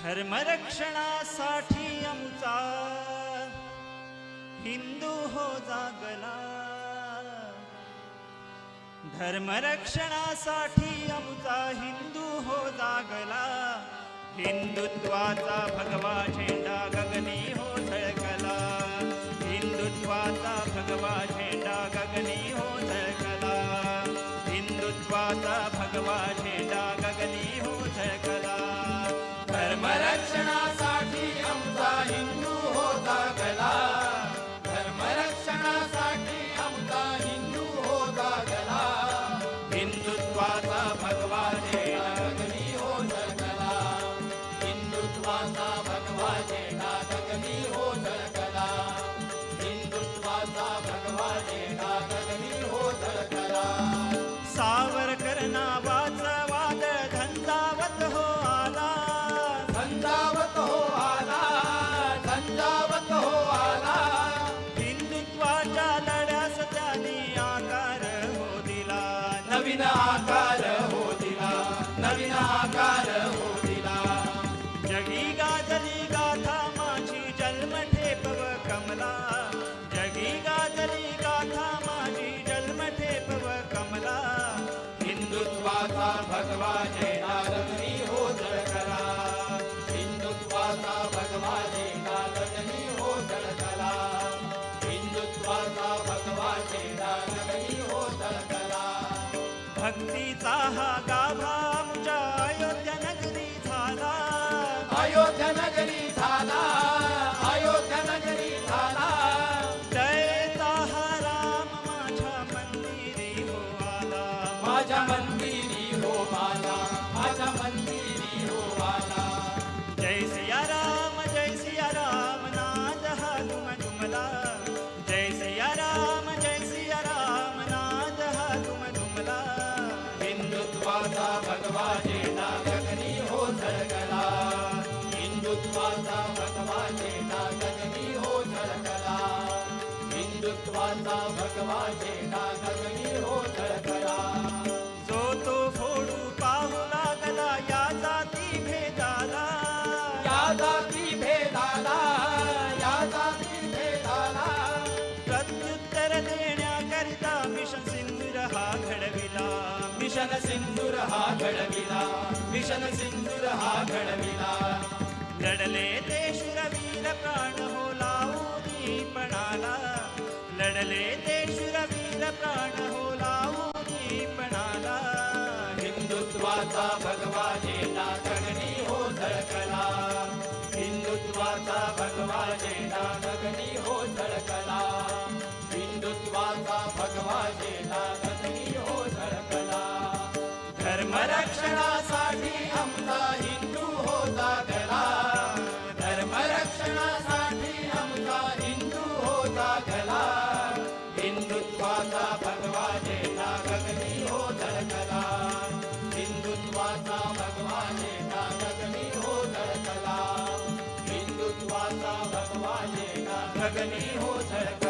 धर्मरक्षणासाठी आमचा. हिंदू हो जागला. धर्मरक्षणासाठी आमचा हिंदू हो जागला. हिंदुत्वाचा भगवा झेंडा गगनी हो झळकला. हिंदुत्वाचा भगवा झेंडा गगनी हो झळकला. हिंदुत्वाचा भगवा झेंडा हिंदुत्वाचा भगवा झेंडा गगनी हो झळकला हिंदुत्वाचा भगवा झेंडा गगनी हो झळकला हिंदुत्वाचा भगवा झेंडा गगनी हो झळकला सावरकर नावाचा वादळ झंझावत हो आला. झंझावत हो आला झंझावत हो आला. हिंदुत्वाच्या लढ्यास त्यांनी दिला ना भक्तीचा हा गाभा आमच्या अयोध्या नगरी झाला. अयोध्या नगरी झाला अयोध्या नगरी झाला. भगवा झेंडा गगनी हो झळकला. हिंदुत्वाचा भगवा झेंडा गगनी हो झळकला. हिंदुत्वाचा भगवा झेंडा गगनी हो झळकला. जो तो फोडू पाहू लागला या जाती भेदाला. या जाती भेदाला या जाती भेदाला. प्रत्युत्तर देण्याकरिता मिशन सिंदूर हा घडविला. मिशन सिंदूर हा घडविला मिशन सिंदूर हा घडविला लढले ते शुरवीर प्राण हो लावूनी पणाला. लढले ते शुरवीर प्राण हो रक्षणासाठी आमचा हिंदू होता गला धर्मरक्षणासाठी आमचा हिंदू होता गला हिंदुत्वाचा भगवा झेंडा गगनी हो झळकला हिंदुत्वाचा भगवा झेंडा गगनी हो झळकला हिंदुत्वाचा भगवा झेंडा गगनी हो झळकला